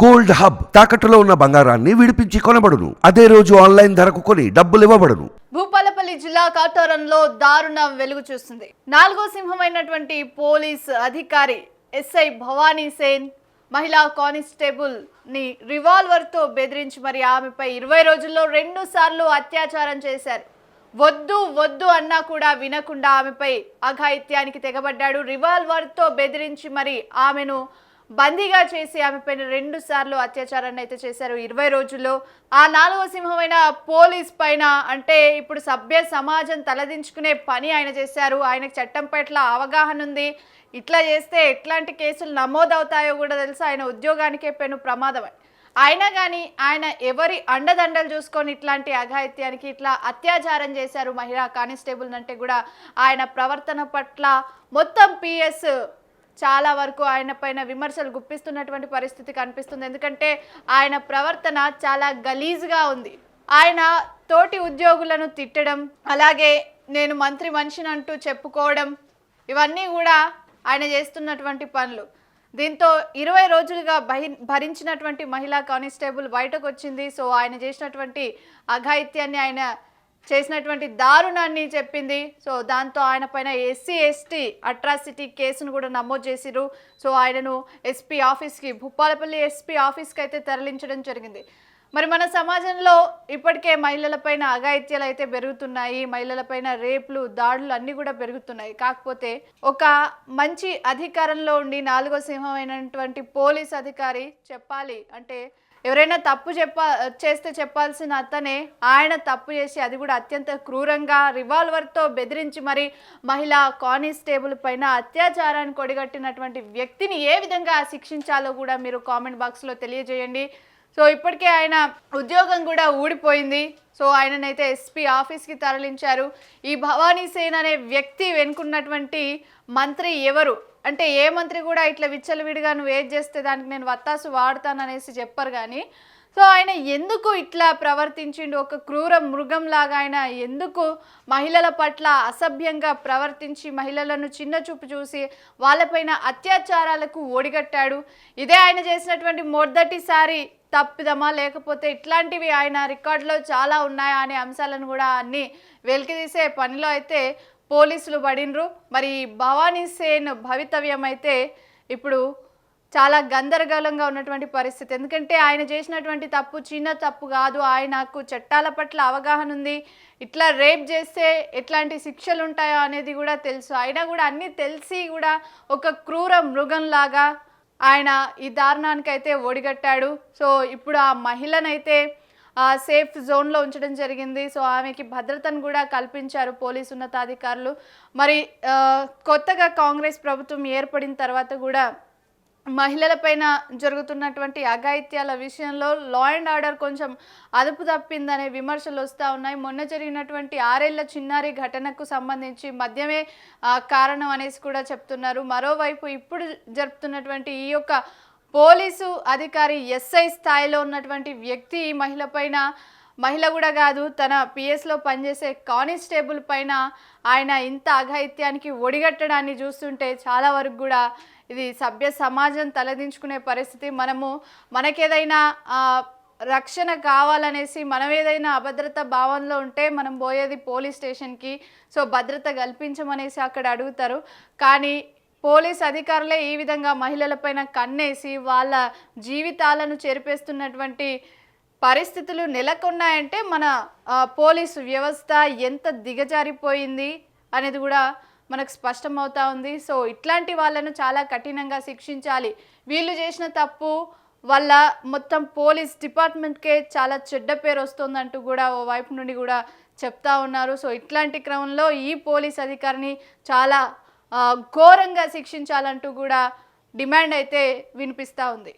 Gold hub తాకట్టులో ఉన్న బంగారాన్ని విడిపించి కొనబడును. అదే రోజు ఆన్లైన్ ధరకు కొని డబ్బులు ఇవ్వబడును. భూపాలపల్లి జిల్లా కాటారంలో దారుణ వెలుగు చూస్తుంది. నాలుగో సింహమైనటువంటి పోలీస్ అధికారి ఎస్ఐ భవానీ సేన్ మహిళా కానిస్టేబుల్ని రివాల్వర్తో బెదిరించి మరి ఆమెపై ఇరవై రోజుల్లో రెండు సార్లు అత్యాచారం చేశారు. వద్దు వద్దు అన్నా కూడా వినకుండా ఆమెపై అఘాయిత్యానికి తెగబడ్డాడు. రివాల్వర్తో బెదిరించి మరి ఆమెను బందీగా చేసి ఆమెపైన రెండు సార్లు అత్యాచారాన్ని అయితే చేశారు. ఇరవై రోజుల్లో ఆ నాలుగో సింహమైన పోలీస్ పైన అంటే ఇప్పుడు సభ్య సమాజం తలదించుకునే పని ఆయన చేశారు. ఆయనకు చట్టం పట్ల అవగాహన ఉంది. ఇట్లా చేస్తే ఎట్లాంటి కేసులు నమోదవుతాయో కూడా తెలుసు. ఆయన ఉద్యోగానికే పెను ప్రమాదం అయినా కానీ ఆయన ఎవరి అండదండలు చూసుకొని ఇట్లాంటి అఘాయిత్యానికి ఇట్లా అత్యాచారం చేశారు మహిళా కానిస్టేబుల్ అంటే కూడా ఆయన ప్రవర్తన పట్ల మొత్తం పిఎస్ చాలా వరకు ఆయన పైన విమర్శలు గుప్పిస్తున్నటువంటి పరిస్థితి కనిపిస్తుంది. ఎందుకంటే ఆయన ప్రవర్తన చాలా గలీజ్గా ఉంది. ఆయన తోటి ఉద్యోగులను తిట్టడం అలాగే నేను మంత్రి మనిషిని అంటూ చెప్పుకోవడం ఇవన్నీ కూడా ఆయన చేస్తున్నటువంటి పనులు. దీంతో ఇరవై రోజులుగా భరి భరించినటువంటి మహిళా కానిస్టేబుల్ బయటకు వచ్చింది సో ఆయన చేసినటువంటి అఘాయిత్యాన్ని ఆయన చేసినటువంటి దారుణాన్ని చెప్పింది. సో దాంతో ఆయన పైన ఎస్సీ ఎస్టీ అట్రాసిటీ కేసును కూడా నమోదు చేసిరు సో ఆయనను ఎస్పీ ఆఫీస్కి భూపాలపల్లి ఎస్పీ ఆఫీస్కి అయితే తరలించడం జరిగింది. మరి మన సమాజంలో ఇప్పటికే మహిళలపైన అఘాయిత్యాలు అయితే పెరుగుతున్నాయి. మహిళలపైన రేపులు దాడులు అన్నీ కూడా పెరుగుతున్నాయి. కాకపోతే ఒక మంచి అధికారంలో ఉండి నాలుగో సింహమైనటువంటి పోలీస్ అధికారి చెప్పాలి అంటే ఎవరైనా తప్పు చెప్ప చేస్తే చెప్పాల్సిన అతనే. ఆయన తప్పు చేసి అది కూడా అత్యంత క్రూరంగా రివాల్వర్తో బెదిరించి మరి మహిళా కానిస్టేబుల్ పైన అత్యాచారాన్ని కొడిగట్టినటువంటి వ్యక్తిని ఏ విధంగా శిక్షించాలో కూడా మీరు కామెంట్ బాక్స్లో తెలియజేయండి. సో ఇప్పటికే ఆయన ఉద్యోగం కూడా ఊడిపోయింది. సో ఆయననైతే ఎస్పీ ఆఫీస్కి తరలించారు. ఈ భవానీ సేన్ అనే వ్యక్తి వెనుకున్నటువంటి మంత్రి ఎవరు? అంటే ఏ మంత్రి కూడా ఇట్లా విచ్చలవిడిగా నువ్వు ఏది చేస్తే దానికి నేను వత్తాసు వాడతాననేసి చెప్పరు కానీ. సో ఆయన ఎందుకు ఇట్లా ప్రవర్తించిండు? ఒక క్రూర మృగంలాగా ఆయన ఎందుకు మహిళల పట్ల అసభ్యంగా ప్రవర్తించి మహిళలను చిన్న చూపు చూసి వాళ్ళపైన అత్యాచారాలకు ఓడిగట్టాడు ఇదే ఆయన చేసినటువంటి మొదటిసారి తప్పిదమా? లేకపోతే ఇట్లాంటివి ఆయన రికార్డులో చాలా ఉన్నాయా? అనే అంశాలను కూడా అన్ని వెలికితీసే పనిలో అయితే పోలీసులు పడినరు మరి భవానీ సేన్ భవితవ్యం అయితే ఇప్పుడు చాలా గందరగోళంగా ఉన్నటువంటి పరిస్థితి. ఎందుకంటే ఆయన చేసినటువంటి తప్పు చిన్న తప్పు కాదు. ఆయనకు చట్టాల పట్ల అవగాహన ఉంది. ఇట్లా రేప్ చేస్తే ఎట్లాంటి శిక్షలు ఉంటాయో అనేది కూడా తెలుసు. అయినా కూడా అన్నీ తెలిసి కూడా ఒక క్రూర మృగంలాగా ఆయన ఈ దారుణానికి అయితే ఒడిగట్టాడు. సో ఇప్పుడు ఆ మహిళనైతే సేఫ్ జోన్లో ఉంచడం జరిగింది. సో ఆమెకి భద్రతను కూడా కల్పించారు పోలీసు ఉన్నతాధికారులు. మరి కొత్తగా కాంగ్రెస్ ప్రభుత్వం ఏర్పడిన తర్వాత కూడా మహిళలపైన జరుగుతున్నటువంటి అఘాయిత్యాల విషయంలో లా అండ్ ఆర్డర్ కొంచెం అదుపు తప్పిందనే విమర్శలు వస్తూ ఉన్నాయి. మొన్న జరిగినటువంటి ఆరేళ్ళ చిన్నారి ఘటనకు సంబంధించి మద్యమే ఆ, కారణం అనేసి కూడా చెప్తున్నారు. మరోవైపు ఇప్పుడు జరుపుతున్నటువంటి ఈ యొక్క పోలీసు అధికారి ఎస్ఐ స్థాయిలో ఉన్నటువంటి వ్యక్తి ఈ మహిళ పైన మహిళ కూడా కాదు తన పిఎస్లో పనిచేసే కానిస్టేబుల్ పైన ఆయన ఇంత అఘాయిత్యానికి ఒడిగట్టడాన్ని చూస్తుంటే చాలా వరకు కూడా ఇది సభ్య సమాజం తలదించుకునే పరిస్థితి. మనము మనకేదైనా రక్షణ కావాలనేసి మనం ఏదైనా అభద్రత భావంలో ఉంటే మనం పోయేది పోలీస్ స్టేషన్కి. సో భద్రత కల్పించమనేసి అక్కడ అడుగుతారు. కానీ పోలీస్ అధికారులే ఈ విధంగా మహిళలపైన కన్నేసి వాళ్ళ జీవితాలను చెరిపేస్తున్నటువంటి పరిస్థితులు నెలకొన్నాయంటే మన పోలీసు వ్యవస్థ ఎంత దిగజారిపోయింది అనేది కూడా మనకు స్పష్టమవుతా ఉంది. సో ఇట్లాంటి వాళ్ళను చాలా కఠినంగా శిక్షించాలి. వీళ్ళు చేసిన తప్పు వల్ల మొత్తం పోలీస్ డిపార్ట్మెంట్కే చాలా చెడ్డ పేరు వస్తుందంటూ కూడా ఓ వైపు నుండి కూడా చెప్తా ఉన్నారు. సో ఇట్లాంటి క్రమంలో ఈ పోలీస్ అధికారిని చాలా ఘోరంగా శిక్షించాలంటూ కూడా డిమాండ్ అయితే వినిపిస్తూ ఉంది.